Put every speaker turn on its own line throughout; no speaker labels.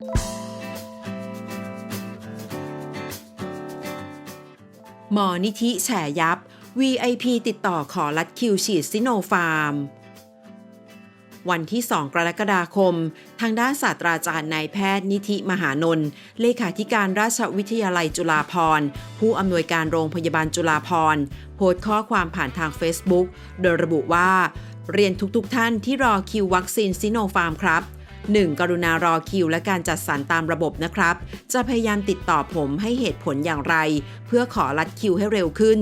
หมอนิธิแฉยับ VIP ติดต่อขอรัดคิวฉีดซิโนฟาร์ม วันที่ 2 กรกฎาคม ทางด้านศาสตราจารย์นายแพทย์นิธิมหานนท์เลขาธิการราชวิทยาลัยจุฬาภรณ์ ผู้อำนวยการโรงพยาบาลจุฬาภรณ์ โพสต์ข้อความผ่านทาง Facebook โดยระบุว่า เรียนทุกๆทท่านที่รอคิววัคซีนซิโนฟาร์มครับ 1. กรุณารอคิว และการจัดสรรตามระบบนะครับ จะพยายามติดต่อผมให้เหตุผลอย่างไร เพื่อขอรัดคิวให้เร็วขึ้น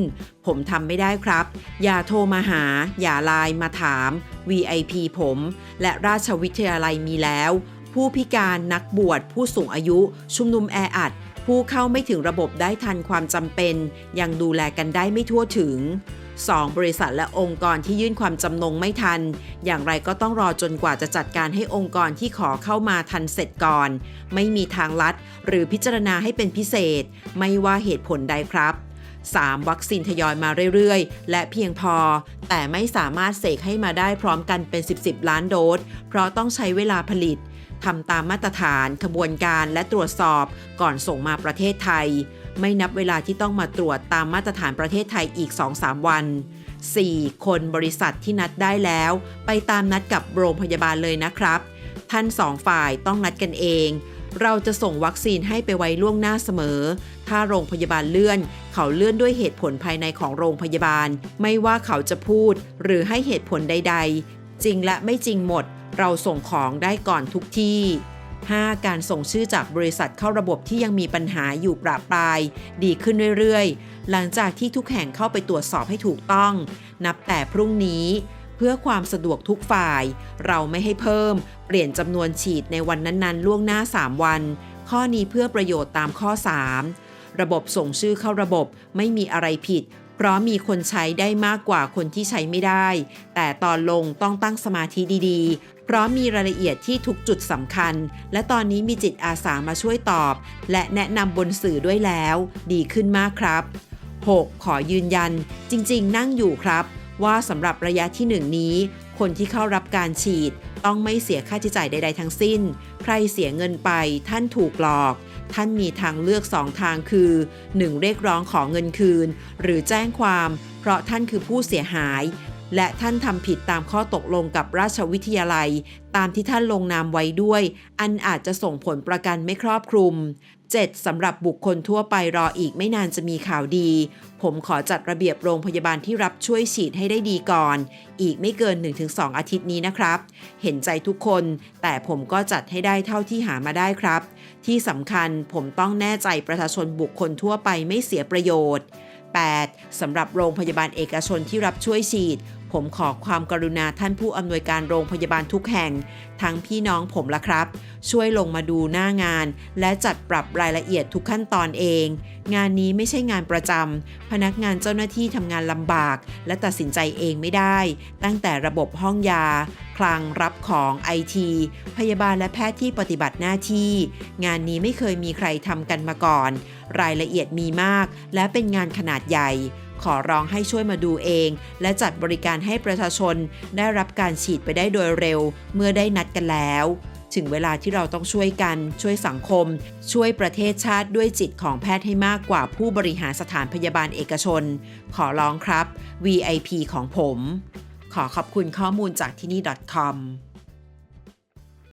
ผมทำไม่ได้ครับ อย่าโทรมาหา อย่าไลน์มาถาม VIP ผม และราชวิทยาลัยมีแล้ว ผู้พิการนักบวชผู้สูงอายุ ชุมนุมแออัด ผู้เข้าไม่ถึงระบบได้ทันความจำเป็น ยังดูแลกันได้ไม่ทั่วถึง 2. บริษัทและองค์กรที่ยื่นความจำนงไม่ทัน อย่างไรก็ต้องรอจนกว่าจะจัดการให้องค์กรที่ขอเข้ามาทันเสร็จก่อน ไม่มีทางลัด หรือพิจารณาให้เป็นพิเศษ ไม่ว่าเหตุผลใดครับ 3. วัคซีนทยอยมาเรื่อยๆ และเพียงพอ แต่ไม่สามารถเสกให้มาได้พร้อมกันเป็น 10 10 ล้านโดส เพราะต้องใช้เวลาผลิตทำตามมาตรฐานขบวนการและตรวจสอบก่อนส่งมาประเทศไทย ไม่นับเวลาที่ต้องมาตรวจตามมาตรฐานประเทศไทยอีก 2-3 วัน 4. คนบริษัทที่นัดได้แล้ว ไปตามนัดกับโรงพยาบาลเลยนะครับ ท่านสองฝ่ายต้องนัดกันเอง เราจะส่งวัคซีนให้ไปไว้ล่วงหน้าเสมอ ถ้าโรงพยาบาลเลื่อน เขาเลื่อนด้วยเหตุผลภายในของโรงพยาบาล ไม่ว่าเขาจะพูด หรือให้เหตุผลใด ๆ จริงและไม่จริงหมด เราส่งของได้ก่อนทุกที่ 5. การส่งชื่อจากบริษัทเข้าระบบที่ยังมีปัญหาอยู่ประปราย ดีขึ้นเรื่อยๆ หลังจากที่ทุกแห่งเข้าไปตรวจสอบให้ถูกต้อง นับแต่พรุ่งนี้ เพื่อความสะดวกทุกฝ่าย เราไม่ให้เพิ่ม เปลี่ยนจำนวนฉีดในวันนั้นๆ ล่วงหน้า 3 วัน ข้อนี้เพื่อประโยชน์ตามข้อ 3 ระบบส่งชื่อเข้าระบบไม่มีอะไรผิดเพราะมีคนใช้ได้มากกว่าคนที่ใช้ไม่ได้ แต่ตอนลงต้องตั้งสมาธิดี พราะมีรายละเอียดที่ทุกจุดสำคัญ และตอนนี้มีจิตอาสามาช่วยตอบ และแนะนำบนสื่อด้วยแล้ว ดีขึ้นมากครับ 6. ขอยืนยัน จริงๆ นั่งอยู่ครับ ว่าสำหรับระยะที่ 1 นี้ คนที่เข้ารับการฉีด ต้องไม่เสียค่าใช้จ่ายใด ๆ ทั้งสิ้น ใครเสียเงินไปท่านถูกหลอก ท่านมีทางเลือก 2 ทางคือ 1. เรียกร้องขอเงินคืน หรือแจ้งความ เพราะท่านคือผู้เสียหาย และท่านทำผิดตามข้อตกลงกับราชวิทยาลัย ตามที่ท่านลงนามไว้ด้วย อันอาจจะส่งผลประกันไม่ครอบคลุม 7. สำหรับบุคคลทั่วไปรออีกไม่นานจะมีข่าวดี ผมขอจัดระเบียบโรงพยาบาลที่รับช่วยฉีดให้ได้ดีก่อน อีกไม่เกิน 1-2 อาทิตย์นี้นะครับ เห็นใจทุกคน แต่ผมก็จัดให้ได้เท่าที่หามาได้ครับ ที่สำคัญผมต้องแน่ใจประชาชนบุคคลทั่วไปไม่เสียประโยชน์ 8. สำหรับโรงพยาบาลเอกชนที่รับช่วยฉีด ผมขอความกรุณาท่านผู้อำนวยการโรงพยาบาลทุกแห่ง ทั้งพี่น้องผมละครับ ช่วยลงมาดูหน้างาน และจัดปรับรายละเอียดทุกขั้นตอนเอง งานนี้ไม่ใช่งานประจำพนักงานเจ้าหน้าที่ทำงานลำบาก และตัดสินใจเองไม่ได้ ตั้งแต่ระบบห้องยา คลังรับของไอทีพยาบาลและแพทย์ที่ปฏิบัติหน้าที่ งานนี้ไม่เคยมีใครทำกันมาก่อน รายละเอียดมีมาก และเป็นงานขนาดใหญ่ ขอร้องให้ช่วยมาดูเอง และจัดบริการให้ประชาชนได้รับการฉีดไปได้โดยเร็ว เมื่อได้นัดกันแล้ว ถึงเวลาที่เราต้องช่วยกัน ช่วยสังคม ช่วยประเทศชาติด้วยจิตของแพทย์ให้มากกว่าผู้บริหารสถานพยาบาลเอกชน ขอร้องครับ VIP ของผม ขอขอบคุณข้อมูลจากที่นี่ .com